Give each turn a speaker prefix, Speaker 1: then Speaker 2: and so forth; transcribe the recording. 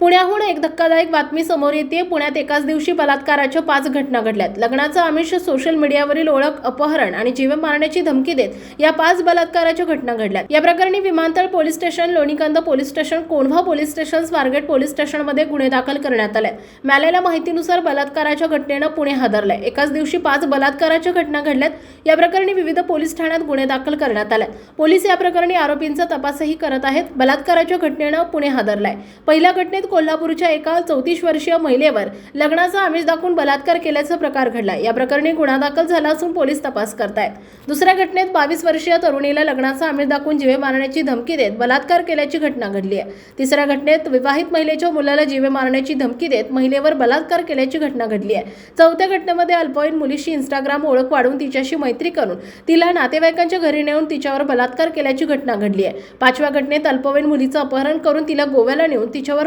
Speaker 1: पुण्याहून एक धक्कादायक बातमी समोर येते पुण्यात एकाच दिवशी बलात्काराच्या पाच घटना घडल्यात. लग्नाचं आमिष सोशल मीडियावरील ओळख अपहरण आणि जीवे मारण्याची धमकी देत या पाच बलात्काराच्या घटना घडल्यात. या प्रकरणी विमानतळ police station Lonikand police station Kondhwa police station Swargate police स्टेशनमध्ये गुन्हे दाखल करण्यात आले. मिळालेल्या माहितीनुसार बलात्काराच्या घटनेनं पुणे हादरलंय. एकाच दिवशी पाच बलात्काराच्या घटना घडल्यात. या प्रकरणी विविध पोलीस ठाण्यात गुन्हे दाखल करण्यात आले. पोलीस या प्रकरणी आरोपींचा तपासही करत आहेत. बलात्काराच्या घटनेनं पुणे हादरलाय. पहिल्या घटनेत कोल्हापूरच्या एका चौतीस वर्षीय महिलेवर लग्नाचा आमिष दाखवून बलात्कार केल्याचा प्रकार घडला या प्रकरणी गुन्हा दाखल झाला असून पोलीस तपास करतायत. दुसऱ्या घटनेत बावीस वर्षीय तरुणीला लग्नाचा आमिष दाखवून जीवे मारण्याची धमकी देत बलात्कार केल्याची घटना घडली आहे. तिसऱ्या घटनेत विवाहित महिलेच्या मुलाला जीवे मारण्याची धमकी देत महिलेवर बलात्कार केल्याची घटना घडली आहे. चौथ्या घटनेमध्ये अल्पवयीन मुलीशी इंस्टाग्राम ओळख वाढवून तिच्याशी मैत्री करून तिला नातेवाईकांच्या घरी नेऊन तिच्यावर बलात्कार केल्याची घटना घडली आहे. पाचव्या घटनेत अल्पवयीन मुलीचं अपहरण करून तिला गोव्याला नेऊन तिच्यावर